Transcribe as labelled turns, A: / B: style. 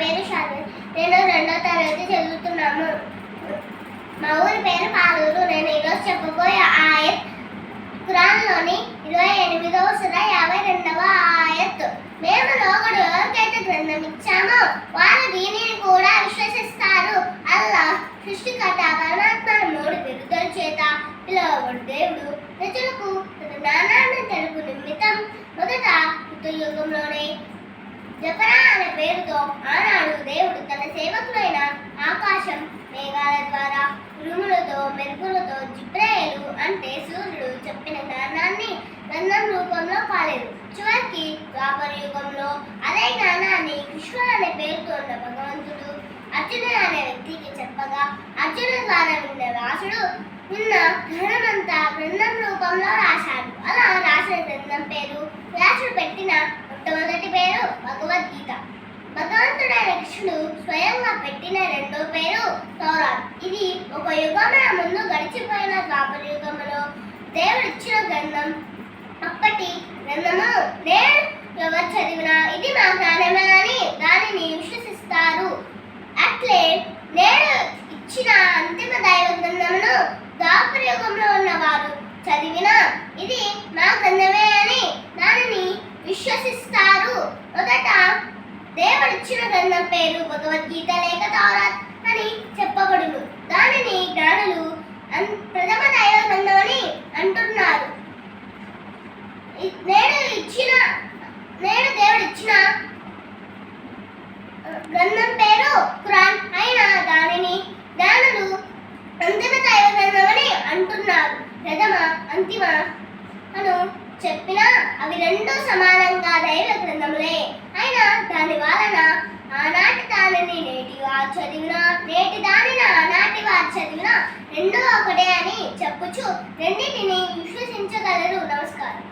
A: పేరు షాలి నేను రెండో తరగతి చదువుతున్నాము. మా ఊరి పేరు పాలూరు. నేను ఈరోజు చెప్పబోయే ఆయత్ ఖురాన్లోని ఇరవై ఎనిమిదవ సుర యాభై రెండవ ఆయత్. మేము లోగడు ఎవరికైతే గ్రంథం ఇచ్చామో వారు దీనిని కూడా విశ్వసిస్తారు. అల్లా సృష్టికర్త పరమాత్మ మూడు పెరుగుదల చేత పిలువబడు దేవుడు. ప్రజలకు జ్ఞానాన్ని తెలుపు నిమిత్తం మొదట యుగంలోనే జపరా పేరుతో ఆనాడు దేవుడు తన సేవకులైన ఆకాశం మేఘాల ద్వారా ఉరుములతో మెరుపులతో జిబ్రాయలు అంటే సూర్యుడు చెప్పిన జ్ఞానాన్ని గంధం రూపంలో కాలేదు చివరికి ద్వాపర యుగంలో అదే జ్ఞానాన్ని కృష్ణుడు అనే పేరుతో ఉన్న భగవంతుడు అర్జునుడు అనే వ్యక్తికి చెప్పగా అర్జునుడు ద్వారా విన్న వ్యాసుడు నిన్న జ్ఞానమంతా గ్రంథం రూపంలో రాశాడు. అలా రాసిన గ్రంథం పేరు వ్యాసుడు పెట్టిన మొట్టమొదటి పేరు భగవద్గీత భగవంతుడైన కృష్ణుడు గా పెట్టిన రెండో పేరు తౌరాత్ ఇది ఒక యుగమున ముందు గడిచిపోయిన ద్వాపర యుగములో దేవుడు ఇచ్చిన గ్రంథం. అప్పటి గ్రంథము నేను ఎవరు చదివినా ఇది మా జ్ఞానమే అని దానిని విశ్వసిస్తారు. అట్లే నేను ఇచ్చిన అంతిమ దైవ గ్రంథమును ద్వాపర యుగంలో ఉన్నవారు చదివినా ఇది మా గ్రంథమే అని దానిని విశ్వసిస్తారు మొదట దేవుడిచ్చిన గ్రంథం పేరు భగవద్గీత లేక తౌరాత్ అని చెప్పబడును. దానిని జ్ఞానులు ప్రథమ దైవ గ్రంథం అని అంటున్నారు నేడు ఇచ్చిన నేడు దేవుడు ఇచ్చిన గ్రంథం పేరు ఖురాన్. అయినా దానిని జ్ఞానులు అంతిమ దైవ గ్రంథం అని అంటున్నారు. ప్రథమ అంతిమ అను చెప్పినా అవి రెండు సమానంగా దైవ గ్రంథములే. అయినా దాని వారు ఆనాటి దానిని నేటి వారు చదివిన నేటి దానిని ఆనాటి వారు చదివిన రెండు రెండింటిని విశ్వసించగలరు. నమస్కారం.